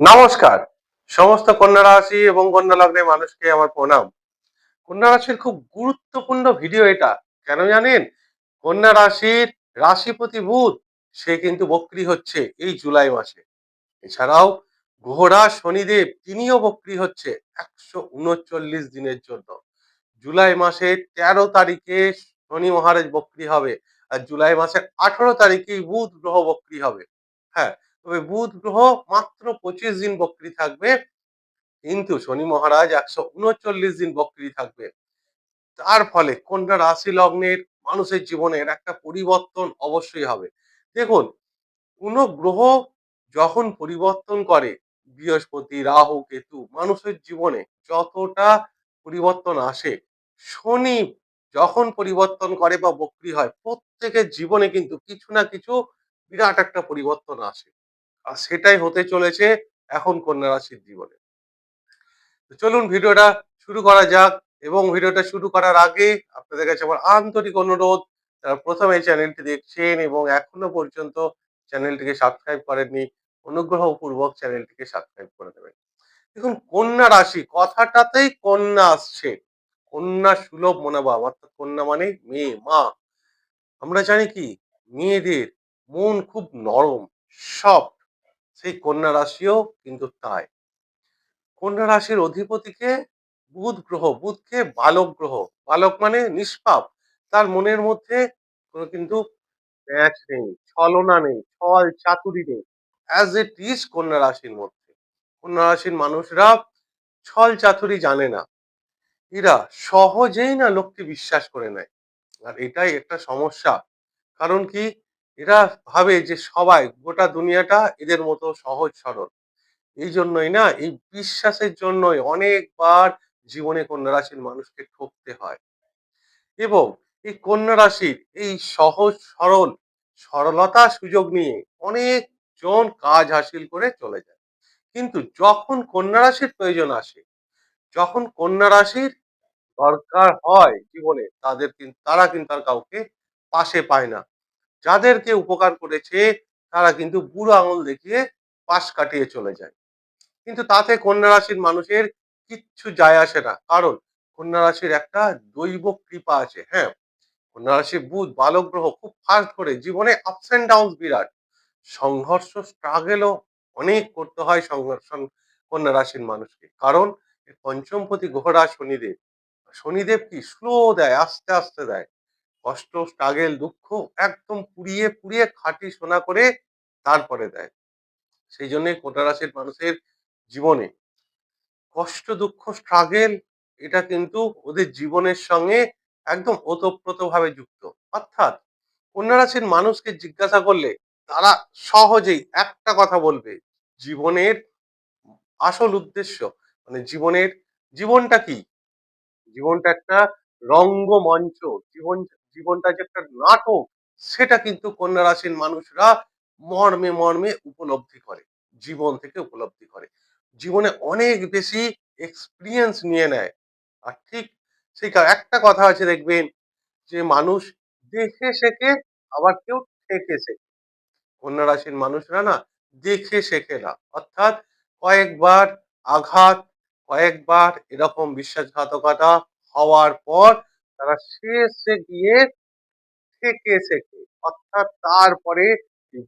নমস্কার। সমস্ত কন্যা রাশি এবং কন্যা লগ্নের মানুষকে আমার প্রণাম। কন্যা রাশির খুব গুরুত্বপূর্ণ ভিডিও এটা। কেন জানেন? কন্যা রাশির রাশিপতি বুধ, সে কিন্তু বক্রি হচ্ছে এই জুলাই মাসে। এছাড়াও ঘোড়া শনিদেব, তিনিও বক্রি হচ্ছে একশো উনচল্লিশ দিনের জন্য। জুলাই মাসের তেরো তারিখে শনি মহারাজ বক্রি হবে আর জুলাই মাসের আঠারো তারিখেই বুধ গ্রহ বক্রি হবে। হ্যাঁ তবে বুধ গ্রহ মাত্র পঁচিশ দিন বক্রি থাকবে। কিন্তু শনি মহারাজ একশো উনচল্লিশ দিন বক্রি থাকবে। তার ফলে কন্যা রাশি লগ্নের মানুষের জীবনের একটা পরিবর্তন অবশ্যই হবে। দেখুন, কোন গ্রহ যখন পরিবর্তন করে, বৃহস্পতি, রাহু, কেতু, মানুষের জীবনে যতটা পরিবর্তন আসে, শনি যখন পরিবর্তন করে বা বক্রি হয়, প্রত্যেকের জীবনে কিন্তু কিছু না কিছু বিরাট একটা পরিবর্তন আসে। আর সেটাই হতে চলেছে এখন কন্যা রাশির জীবনে চলুন ভিডিওটা শুরু করা যাক এবং ভিডিওটা শুরু করার আগে আপনাদের কাছে আমার আন্তরিক অনুরোধ, যারা প্রথমে চ্যানেলটি দেখছেন এবং এখনও পর্যন্ত চ্যানেলটিকে সাবস্ক্রাইব করেননি, অনুগ্রহপূর্বক চ্যানেলটিকে সাবস্ক্রাইব করে দেবেন। দেখুন, কন্যা রাশি, কথাটাতেই কন্যা আসছে। কন্যা সুলভ মনোভাব, অর্থাৎ কন্যা মানে মেয়ে, মা। আমরা জানি কি, মেয়েদের মন খুব নরম সফট সেই কন্যা রাশিও কিন্তু তাই। কন্যা রাশির অধিপতিকে বুধ গ্রহ, বুধকে বালক গ্রহ, বালক মানে নিষ্পাপ। তার মনের মধ্যে কোনো কিন্তু ম্যাচ নেই, ছলনা নেই, ছল চাতুরি নেই। অ্যাজ ইট ইজ কন্যা রাশির মধ্যে। কন্যা রাশির মানুষরা ছল চাতুরি জানে না। এরা সহজেই না লোককে বিশ্বাস করে নেয়। আর এটাই একটা সমস্যা। কারণ কি? এরা ভাবে যে সবাই গোটা দুনিয়াটা এদের মতো সহজ সরল। এই জন্যই না, এই বিশ্বাসের জন্যই অনেকবার জীবনে কন্যা রাশির মানুষকে ঠকতে হয়। এবং এই কন্যা রাশির এই সহজ, সরল, সরলতা সুযোগ নিয়ে অনেক জন কাজ হাসিল করে চলে যায়। কিন্তু যখন কন্যা রাশির প্রয়োজন আসে, যখন কন্যা রাশির দরকার হয় জীবনে, তাদের কিন্তু তারা কিন্তু আর কাউকে পাশে পায় না। যাদেরকে উপকার করেছে, তারা কিন্তু বুড়ো আঙুল দেখিয়ে পাশ কাটিয়ে চলে যায়। কিন্তু তাতে কন্যা রাশির মানুষের কিচ্ছু যায় আসে না। কারণ কন্যা রাশির একটা দৈব কৃপা আছে হ্যাঁ? কন্যা রাশির বুধ বালক গ্রহ খুব ফাস্ট করে, জীবনে আপস অ্যান্ড ডাউন বিরাট। সংঘর্ষ স্ট্রাগেলও অনেক করতে হয় সংঘর্ষ কন্যা রাশির মানুষকে। কারণ পঞ্চমপতি গ্রহরা শনিদেব। শনিদেব কি? স্লো দেয়, আস্তে আস্তে দেয়। কষ্ট স্ট্রাগেল দুঃখ একদম পুড়িয়ে পুড়িয়ে খাঁটি সোনা করে তারপরে দেয়। সেই জন্য কন্যা রাশির মানুষের জীবনে কষ্ট, দুঃখ স্ট্রাগেল এটা কিন্তু ওদের জীবনের সঙ্গে একদম ওতপ্রোত ভাবে যুক্ত। অর্থাৎ কন্যা রাশির মানুষকে জিজ্ঞাসা করলে তারা সহজেই একটা কথা বলবে, জীবনের আসল উদ্দেশ্য। মানে জীবনের, জীবনটা কি? জীবনটা একটা রঙ্গমঞ্চ, জীবন জীবনটা যে একটা নাটক, সেটা কিন্তু কন্যা রাশির মানুষরা মর্মে মর্মে উপলব্ধি করে, জীবন থেকে উপলব্ধি করে। জীবনে অনেক বেশি এক্সপিরিয়েন্স নিয়ে নেয়। আর ঠিক সেই একটা কথা আছে দেখবেন, যে মানুষ দেখে শেখে, আবার কেউ থেকে শেখে। কন্যা রাশির মানুষরা না, দেখে শেখে না। অর্থাৎ কয়েকবার আঘাত, কয়েকবার এরকম বিশ্বাসঘাতকতা হওয়ার পর তারা শেষে গিয়ে থেকে শেখে অর্থাৎ তারপরে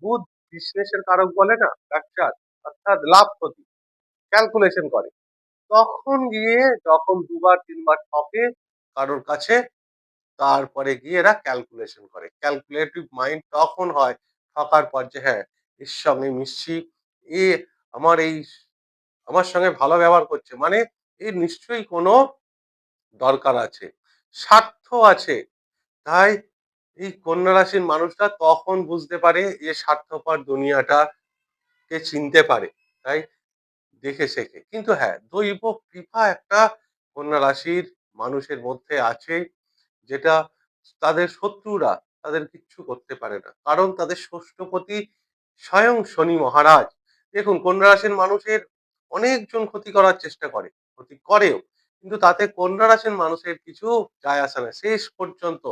বুধ বিশ্লেষের কারক বলে না ডাক্তার অর্থাৎ লাভ ক্ষতি ক্যালকুলেশন করে। তখন গিয়ে যখন দুবার, তিনবার ঠকে কারোর কাছে, তারপরে গিয়ে এরা ক্যালকুলেশন করে। ক্যালকুলেটিভ মাইন্ড তখন হয় ঠকার পর যে হ্যাঁ এর সঙ্গে মিশছি, এ আমার এই, আমার সঙ্গে ভালো ব্যবহার করছে। মানে এর নিশ্চয়ই কোনো দরকার আছে। স্বার্থ আছে। তাই এই কন্যা রাশির মানুষরা তখন বুঝতে পারে এ স্বার্থপর দুনিয়াটা কে চিনতে পারে। তাই দেখে শেখে। কিন্তু হ্যাঁ দৈব কৃপা একটা কন্যা রাশির মানুষের মধ্যে আছে যেটা তাদের শত্রুরা তাদের কিচ্ছু করতে পারে না। কারণ তাদের ষষ্ঠপতি স্বয়ং শনি মহারাজ। দেখুন, কন্যা রাশির মানুষের অনেকজন ক্ষতি করার চেষ্টা করে, ক্ষতি করেও। কিন্তু তাতে কন্যা রাশির মানুষের কিছু যায় আসে না। শেষ পর্যন্ত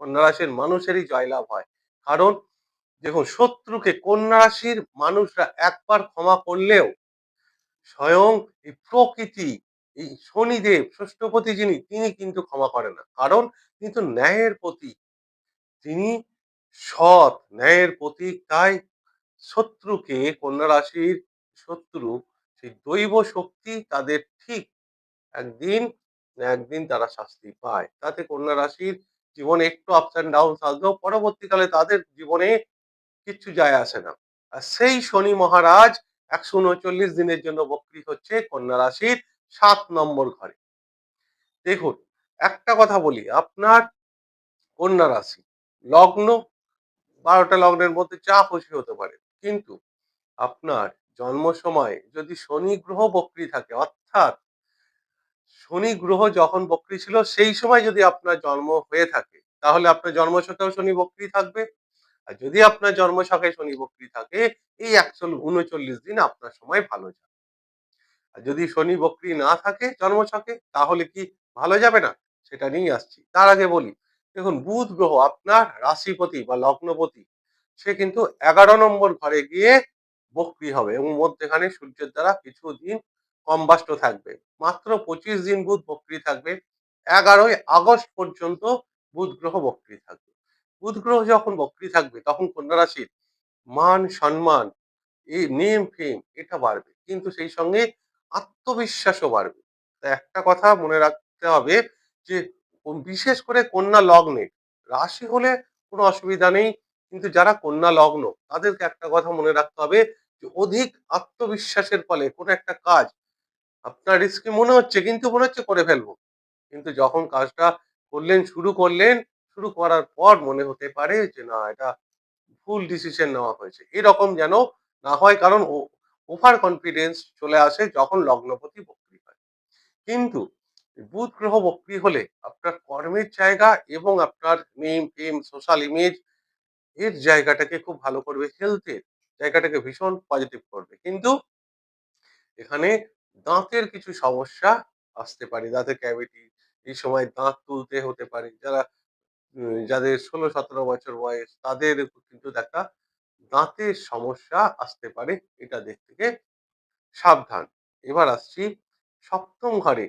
কন্যা রাশির মানুষেরই জয়লাভ হয়। কারণ দেখুন, শত্রুকে কন্যা রাশির মানুষরা একবার ক্ষমা করলেও স্বয়ং এই প্রকৃতি, এই শনিদেব, ষষ্ঠপতি যিনি, তিনি কিন্তু ক্ষমা করে না। কারণ কিন্তু ন্যায়ের প্রতীক। তিনি সৎ ন্যায়ের প্রতীক, তাই শত্রুকে, কন্যা রাশির শত্রু, সেই দৈব শক্তি তাদের ঠিক একদিন না একদিন তারা শাস্তি পায়। তাতে কন্যা রাশির জীবনে একটু আপস অ্যান্ড ডাউন আসলেও পরবর্তীকালে তাদের জীবনে কিচ্ছু যায় আসে না। আর সেই শনি মহারাজ একশো উনচল্লিশ দিনের জন্য বক্রি হচ্ছে কন্যা রাশির সাত নম্বর ঘরে। দেখুন, একটা কথা বলি, আপনার কন্যা রাশি লগ্ন, বারোটা লগ্নের মধ্যে চা খুশি হতে পারে, কিন্তু আপনার জন্ম সময় যদি শনি গ্রহ বক্রি থাকে, অর্থাৎ শনি গ্রহ যখন বক্রি ছিল, সেই সময় যদি আপনার জন্ম হয়ে থাকে, তাহলে আপনার জন্মছকেও শনি বক্রি থাকবে। আর যদি আপনার জন্ম জন্মছকে শনি বক্রি থাকে, এই একশো উনচল্লিশ দিন আপনার সময় ভালো যাবে। আর যদি শনি বক্রি না থাকে জন্মছকে, তাহলে কি ভালো যাবে না? সেটা নিয়ে আসছি। তার আগে বলি, দেখুন, বুধ গ্রহ আপনার রাশিপতি বা লগ্নপতি, সে কিন্তু এগারো নম্বর ঘরে গিয়ে বক্রি হবে এবং মধ্যেখানে সূর্যের দ্বারা কিছুদিন কম্বাস্ট থাকবে। মাত্র পঁচিশ দিন বুধ বক্রি থাকবে, এগারোই আগস্ট পর্যন্ত বুধ গ্রহ বক্রি থাকবে। বুধ গ্রহ যখন বক্রি থাকবে, তখন কন্যা রাশির মান সম্মান এই নেম ফেম এটা বাড়বে। কিন্তু সেই সঙ্গে আত্মবিশ্বাসও বাড়বে। একটা কথা মনে রাখতে হবে যে বিশেষ করে কন্যা লগ্নে রাশি হলে কোনো অসুবিধা নেই। কিন্তু যারা কন্যা লগ্ন, তাদেরকে একটা কথা মনে রাখতে হবে যে, অধিক আত্মবিশ্বাসের ফলে কোনো একটা কাজ আপনার রিস্কি মনে হচ্ছে, কিন্তু মনে হচ্ছে করে ফেলব। কিন্তু যখন কাজটা করলেন, শুরু করলেন, শুরু করার পর মনে হতে পারে যে, না, এটা ভুল ডিসিশন নেওয়া হয়েছে। এরকম যেন না হয়, কারণ ওভার কনফিডেন্স চলে আসে যখন লগ্নপতি বক্রি হয়। কিন্তু বুধ গ্রহ বক্রি হলে আপনার কর্মের জায়গা এবং আপনার নেম ফেম সোশ্যাল ইমেজ এর জায়গাটাকে খুব ভালো করবে হেলথের জায়গাটাকে ভীষণ পজিটিভ করবে। কিন্তু এখানে দাঁতের কিছু সমস্যা আসতে পারে। দাঁতের ক্যাভিটি এই সময় দাঁত তুলতে হতে পারে। যারা যাদের ষোলো সতেরো বছর বয়স, তাদের কিন্তু একটা দাঁতের সমস্যা আসতে পারে। এটা দিক থেকে সাবধান। এবার আসছি সপ্তম ঘরে।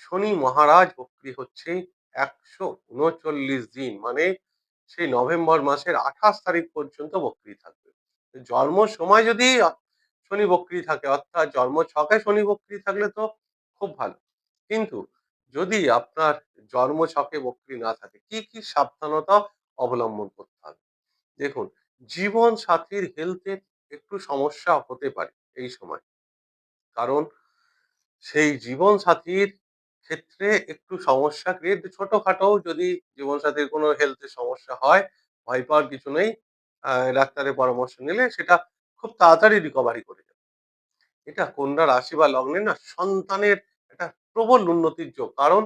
শনি মহারাজ বক্রি হচ্ছে একশো উনচল্লিশ দিন মানে সেই নভেম্বর মাসের আঠাশ তারিখ পর্যন্ত বক্রি থাকবে। জন্ম সময় যদি শনি বক্রি থাকে, অর্থাৎ জন্ম ছকে শনি বক্রি থাকলে তো খুব ভালো। কিন্তু যদি আপনার জন্ম ছকে বক্রি না থাকে, কি কি সাবধানতা অবলম্বন করতে হবে? দেখুন, জীবন সাথীর হেলথের একটু সমস্যা হতে পারে এই সময়। কারণ সেই জীবন সাথীর ক্ষেত্রে একটু সমস্যা ক্রিয়েট ছোটখাটো যদি জীবন সাথীর কোনো হেলথের সমস্যা হয়, ভয় পাওয়ার কিছু নেই ডাক্তারের পরামর্শ নিলে সেটা খুব তাড়াতাড়ি রিকভারি করে যাবে। এটা কন্যা রাশি বা লগ্নে না সন্তানের একটা প্রবল উন্নতির যোগ। কারণ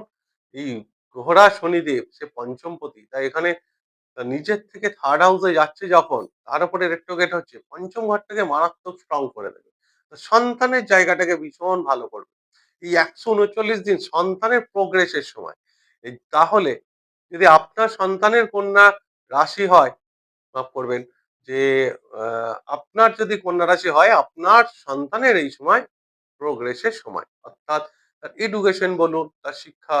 এই গ্রহরা শনিদেব, সে পঞ্চমপতি, তাই এখানে নিজের থেকে থার্ড হাউসে যাচ্ছে যখন, তার উপরে রেট্রোগেট হচ্ছে, পঞ্চম ঘরটাকে মারাত্মক স্ট্রং করে দেবে। সন্তানের জায়গাটাকে ভীষণ ভালো করবে। এই একশো উনচল্লিশ দিন সন্তানের প্রোগ্রেসের সময়। তাহলে যদি আপনার সন্তানের কন্যা রাশি হয়, মাফ করবেন যে আপনার যদি কন্যা রাশি হয়, আপনার সন্তানের এই সময় প্রোগ্রেসের সময়। অর্থাৎ তার এডুকেশন বলুন, তার শিক্ষা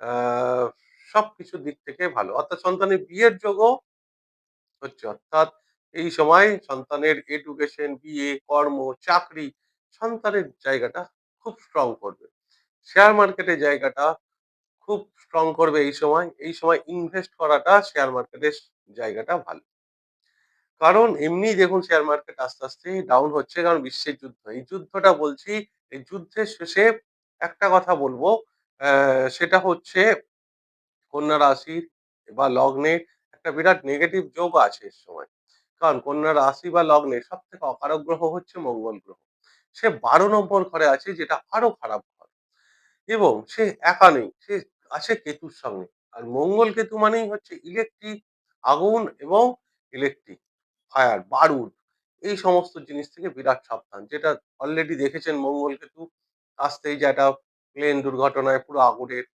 আহ সবকিছুর দিক থেকে ভালো। অর্থাৎ সন্তানের বিয়ের যোগও হচ্ছে। অর্থাৎ এই সময় সন্তানের এডুকেশন বিয়ে, কর্ম, চাকরি সন্তানের জায়গাটা খুব স্ট্রং করবে। শেয়ার মার্কেটের জায়গাটা খুব স্ট্রং করবে এই সময়। এই সময় ইনভেস্ট করাটা শেয়ার মার্কেটের জায়গাটা ভালো। কারণ এমনি দেখুন শেয়ার মার্কেট আস্তে আস্তে ডাউন হচ্ছে কারণ বিশ্বের যুদ্ধ। এই যুদ্ধটা বলছি, এই যুদ্ধের শেষে একটা কথা বলব সেটা হচ্ছে কন্যা রাশির বা লগ্নের একটা বিরাট নেগেটিভ যোগ আছে এর সময়। কারণ কন্যা রাশি বা লগ্নে সব থেকে অকারক গ্রহ হচ্ছে মঙ্গল গ্রহ। সে বারো নম্বর ঘরে আছে, যেটা আরও খারাপ ঘর। এবং সে একা নেই, সে আছে কেতুর সঙ্গে। আর মঙ্গল কেতু মানেই হচ্ছে ইলেকট্রিক আগুন এবং ইলেকট্রিক ফায়ার, বারুদ, এই সমস্ত জিনিস থেকে বিরাট সাবধান। যেটা অলরেডি দেখেছেন মঙ্গল কেতু আসতেই যে একটা প্লেন দুর্ঘটনায় পুরো আগুনের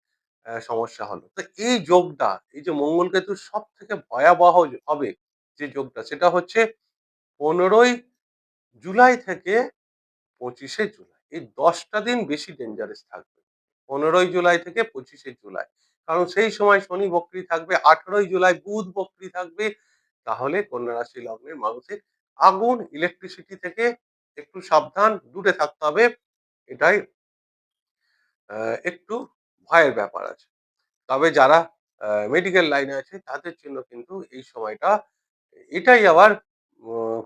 সমস্যা হলো। তো এই যোগটা, এই যে মঙ্গল কেতুর সব থেকে ভয়াবহ হবে যে যোগটা, সেটা হচ্ছে পনেরোই জুলাই থেকে পঁচিশে জুলাই। এই দশটা দিন বেশি ডেঞ্জারাস থাকবে। পনেরোই জুলাই থেকে পঁচিশে জুলাই। কারণ সেই সময় শনি বক্রি থাকবে, আঠেরোই জুলাই বুধ বক্রি থাকবে তাহলে কন্যা রাশি লগ্নের মানুষের আগুন ইলেকট্রিসিটি থেকে একটু সাবধান, দূরে থাকতে হবে। এটাই একটু ভয়ের ব্যাপার আছে। তবে যারা মেডিকেল লাইনে আছে, তাদের জন্য কিন্তু এই সময়টা, এটাই আবার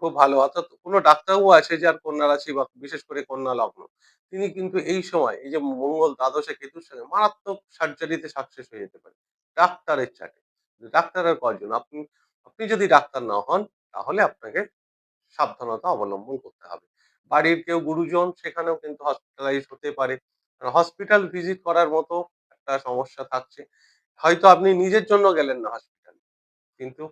খুব ভালো। অর্থাৎ কোনো ডাক্তারও আছে যার কন্যা রাশি বা বিশেষ করে কন্যা লগ্ন, তিনি কিন্তু এই সময়, এই যে মঙ্গল, দ্বাদশে, কেতুর সঙ্গে মারাত্মক সার্জারিতে সাকসেস হয়ে যেতে পারে। ডাক্তারের চাটে। ডাক্তারের কজন? আপনি আপনি যদি ডাক্তার না হন, তাহলে আপনাকে সাবধানতা অবলম্বন করতে হবে। বাড়ির কেউ গুরুজন সেখানেও কিন্তু হসপিটালাইজ হতে পারে। হসপিটাল ভিজিট করার মতো একটা সমস্যা থাকছে। হয়তো আপনি নিজের জন্য গেলেন না হসপিটালে কিন্তু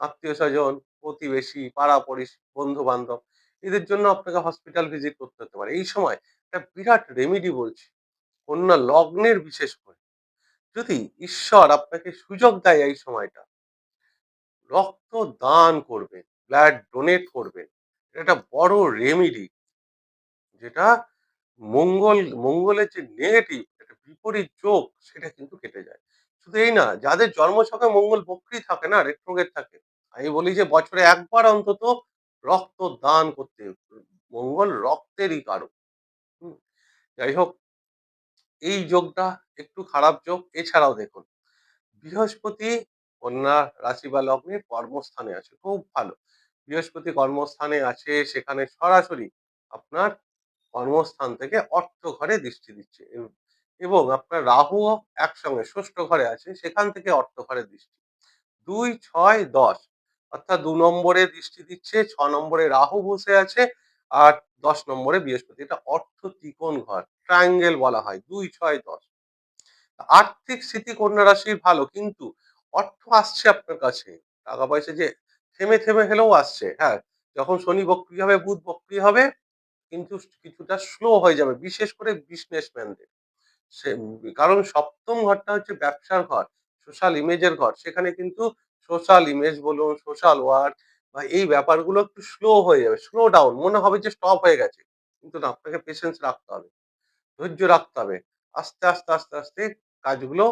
আত্মীয় স্বজন প্রতিবেশী, পাড়া পড়িশ বন্ধু বান্ধব এদের জন্য আপনাকে হসপিটাল ভিজিট করতে হতে পারে। এই সময় একটা বিরাট রেমিডি বলছি। কন্যা লগ্নের বিশেষ করে। যদি ঈশ্বর আপনাকে সুযোগ দেয় এই সময়টা রক্ত দান করবেন ব্লাড ডোনেট করবেন। এটা বড় রেমিডি যেটা মঙ্গল মঙ্গলের যে নেগেটিভ একটা বিপরীত যোগ সেটা কিন্তু কেটে যায়। শুধু এই না যাদের জন্মছকে মঙ্গল বক্রি থাকে না রেট্রোগেট থাকে আমি বলি যে বছরে একবার অন্তত রক্ত দান করতে মঙ্গল রক্তেরই হুম, যাই হোক এই যোগটা একটু খারাপ যোগ এছাড়াও দেখুন বৃহস্পতি কন্যা রাশি বা লগ্নে কর্মস্থানে আছে, খুব ভালো। বৃহস্পতি কর্মস্থানে আছে, সেখানে সরাসরি আপনার কর্মস্থান থেকে অর্থ ঘরে দৃষ্টি দিচ্ছে এবং আপনার রাহু একসঙ্গে ষষ্ঠ ঘরে আছে, সেখান থেকে অর্থ ঘরে দৃষ্টি। দুই, ছয়, দশ, অর্থাৎ দু নম্বরে দৃষ্টি দিচ্ছে, ছ নম্বরে রাহু বসে আছে আর দশ নম্বরে বৃহস্পতি। এটা অর্থ ত্রিকোণ ঘর, ট্রায়াঙ্গেল বলা হয়, দুই, ছয়, দশ। আর্থিক স্থিতি কন্যা রাশির ভালো, কিন্তু অর্থ আসছে আপনার কাছে। টাকা পয়সা যে থেমে থেমে হলেও আসছে হ্যাঁ? যখন শনি বক্রি হবে, বুধ বক্রি হবে, কিন্তু কিছুটা স্লো হয়ে যাবে, বিশেষ করে বিজনেসম্যানদের সে, কারণ সপ্তম ঘরটা হচ্ছে ব্যবসার ঘর সোশ্যাল ইমেজের ঘর। সেখানে কিন্তু সোশ্যাল ইমেজ বলুন সোশ্যাল ওয়ার্ক বা এই ব্যাপারগুলো একটু স্লো হয়ে যাবে স্লো ডাউন মনে হবে যে স্টপ হয়ে গেছে। কিন্তু না, আপনাকে পেশেন্স রাখতে হবে, ধৈর্য রাখতে হবে। আস্তে আস্তে আস্তে আস্তে কাজগুলো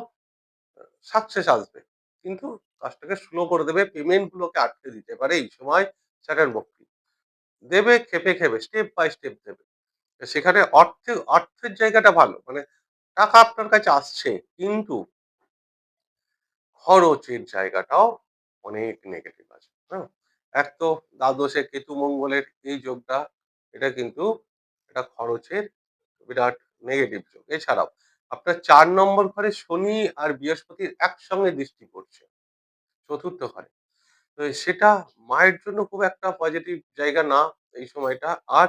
সাকসেস আসবে। কিন্তু কাজটাকে স্লো করে দেবে পেমেন্ট গুলোকে আটকে দিতে পারে এই সময় বক্রি দেবে, খেপে খেপে স্টেপ বাই স্টেপ দেবে। সেখানে অর্থে, অর্থের জায়গাটা ভালো মানে টাকা আপনার কাছে আসছে, কিন্তু খরচের জায়গাটাও অনেক নেগেটিভ আছে হ্যাঁ? এক তো দ্বাদশে কেতু মঙ্গলের এই যোগটা, এটা কিন্তু এটা খরচের বিরাট নেগেটিভ যোগ। এছাড়াও আপনার চার নম্বর ঘরে শনি আর বৃহস্পতির একসঙ্গে দৃষ্টি পড়ছে, চতুর্থ ঘরে। তো সেটা মায়ের জন্য খুব একটা পজিটিভ জায়গা না এই সময়টা, আর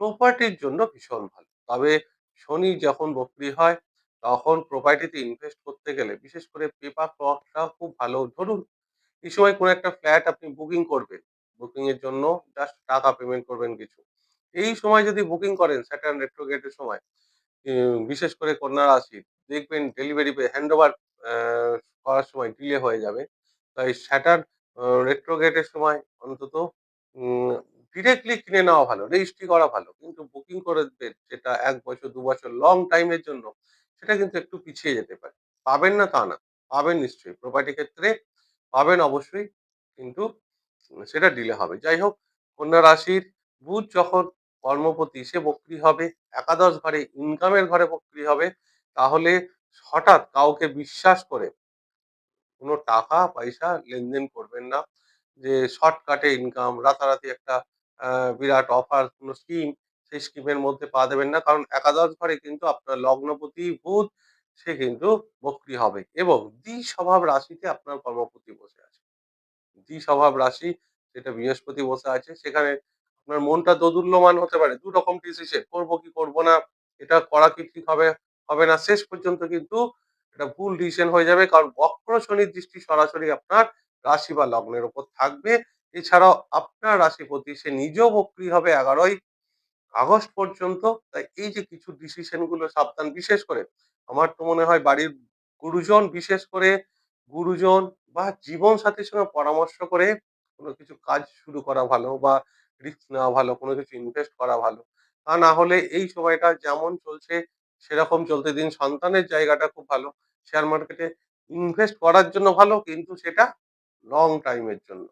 প্রপার্টির জন্য ভীষণ ভালো। তবে শনি যখন বক্রি হয়, তখন প্রপার্টিতে ইনভেস্ট করতে গেলে, বিশেষ করে পেপার ক্লকটা খুব ভালো। ধরুন, এই সময় কোনো একটা ফ্ল্যাট আপনি বুকিং করবেন বুকিং এর জন্য জাস্ট টাকা পেমেন্ট করবেন কিছু। এই সময় যদি বুকিং করেন স্যাটার্ন রেট্রোগেটের সময় বিশেষ করে কন্যা রাশি দেখবেন ডেলিভারি হ্যান্ড ওভার করার সময় ডিলে হয়ে যাবে। তাই স্যাটার্ন রেট্রোগেটের সময় অন্তত ডিরেক্টলি কিনে নেওয়া ভালো রেজিস্ট্রি করা ভালো। কিন্তু বুকিং করে যেটা এক বছর, দু বছর লং টাইমের জন্য, সেটা কিন্তু একটু পিছিয়ে যেতে পারে। পাবেন না তা না, পাবেন নিশ্চয়ই। প্রপার্টি ক্ষেত্রে পাবেন অবশ্যই, কিন্তু সেটা ডিলে হবে। যাই হোক, কন্যা রাশির বুধ যখন কর্মপতি, সে বক্রি হবে, একাদশ ঘরে ইনকামের ঘরে বক্রি হবে, তাহলে হঠাৎ কাউকে বিশ্বাস করে কোনো টাকা, পয়সা লেনদেন করবেন না। যে শর্টকাটে ইনকাম, রাতারাতি একটা বিরাট অফার, কোনো স্কিম, সেই স্কিমের মধ্যে পা দেবেন না। কারণ একাদশ ঘরে কিন্তু আপনার লগ্নপতি, বুধ, সে কিন্তু বক্রি হবে এবং দ্বি স্বভাব রাশিতে আপনার কর্মপতি বসে আছে। দ্বি স্বভাব রাশি, যেটা বৃহস্পতি বসে আছে, সেখানে আপনার মনটা দোদুল্যমান হতে পারে। দু রকম ডিসিশন করব কি করব না, এটা করা কি ঠিক হবে হবে না, শেষ পর্যন্ত কিন্তু এটা ভুল ডিসিশন হয়ে যাবে। কারণ বক্র শনির দৃষ্টি সরাসরি আপনার রাশি বা লগ্নের উপর থাকবে। এছাড়াও আপনার রাশিপতি, সে নিজেও বক্রি হবে এগারোই আগস্ট পর্যন্ত। তাই এই যে কিছু ডিসিশনগুলো সাবধান, বিশেষ করে আমার তো মনে হয় বাড়ির গুরুজন, বিশেষ করে গুরুজন বা জীবন সাথীর সঙ্গে পরামর্শ করে কোনো কিছু কাজ শুরু করা ভালো বা রিস্ক নেওয়া ভালো, কোনো কিছু ইনভেস্ট করা ভালো। তা না হলে এই সময়টা যেমন চলছে, সেরকম চলতে দিন। সন্তানের জায়গাটা খুব ভালো। শেয়ার মার্কেটে ইনভেস্ট করার জন্য ভালো, কিন্তু সেটা লং টাইমের জন্য।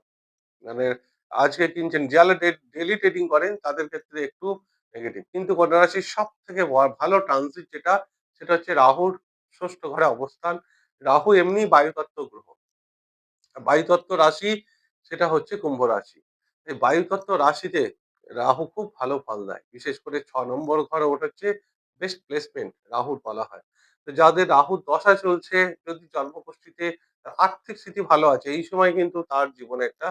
মানে আজকে কিনছেন, যারা ডেলি ট্রেডিং করেন, তাদের ক্ষেত্রে একটু নেগেটিভ কিন্তু কন্যা সব থেকে ভালো ট্রানজিট যেটা, সেটা হচ্ছে রাহুর ষষ্ঠ ঘরে অবস্থান। রাহু এমনি বায়ুতত্ত্ব গ্রহ। বায়ুতত্ত্ব রাশি, সেটা হচ্ছে কুম্ভ রাশি। এই বায়ুতত্ত্ব রাশিতে রাহু খুব ভালো ফল দেয়। বিশেষ করে ছ নম্বর ঘরে ওটা হচ্ছে বেস্ট প্লেসমেন্ট রাহুর বলা হয়। তো যাদের রাহুর দশা চলছে, যদি জন্মগোষ্ঠীতে আর্থিক স্থিতি ভালো আছে, এই সময় কিন্তু তার জীবনে একটা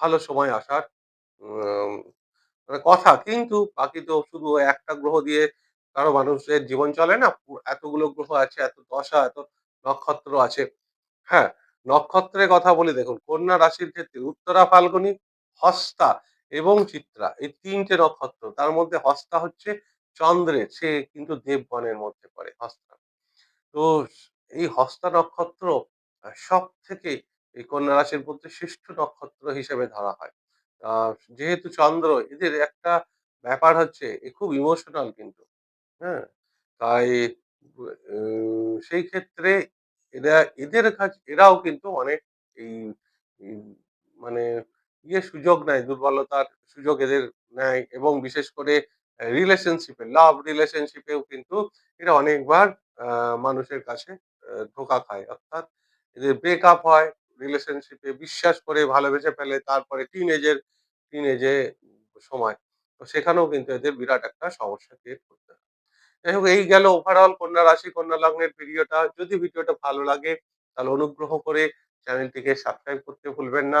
ভালো সময় আসার মানে কথা। কিন্তু বাকি তো শুধু একটা গ্রহ দিয়ে কারও মানুষের জীবন চলে না এতগুলো গ্রহ আছে, এত দশা, এত নক্ষত্র আছে। হ্যাঁ নক্ষত্রের কথা বলি, দেখুন, কন্যা রাশির ক্ষেত্রে উত্তরা ফাল্গুনী হস্তা এবং চিত্রা, এই তিনটে নক্ষত্র। তার মধ্যে হস্তা হচ্ছে চন্দ্রের সে কিন্তু দেবগণের মধ্যে পড়ে, হস্তা। তো এই হস্তা নক্ষত্র সব থেকে এই কন্যা রাশির মধ্যে শ্রেষ্ঠ নক্ষত্র হিসেবে ধরা হয়। যেহেতু চন্দ্র, এদের একটা ব্যাপার হচ্ছে, এ খুব ইমোশনাল কিন্তু হ্যাঁ? তাই সেই ক্ষেত্রে এরা, এদের কাছে, এরাও কিন্তু অনেক এই মানে ইয়ে সুযোগ নেয় দুর্বলতার সুযোগ এদের নেয় এবং বিশেষ করে রিলেশনশিপে লাভ রিলেশনশিপেও কিন্তু এরা অনেকবার মানুষের কাছে ধোকা খায়। অর্থাৎ এদের ব্রেকআপ হয় রিলেশনশিপে বিশ্বাস করে ভালোবেসে ফেলে তারপরে টিন এজের টিন এজে সময়। তো সেখানেও কিন্তু এদের বিরাট একটা সমস্যা ক্রিয়েট করতে হয়। যাই হোক, এই গেল ওভারঅল কন্যা রাশি, কন্যা লগ্নের ভিডিওটা। যদি ভিডিওটা ভালো লাগে, তাহলে অনুগ্রহ করে চ্যানেলটিকে সাবস্ক্রাইব করতে ভুলবেন না।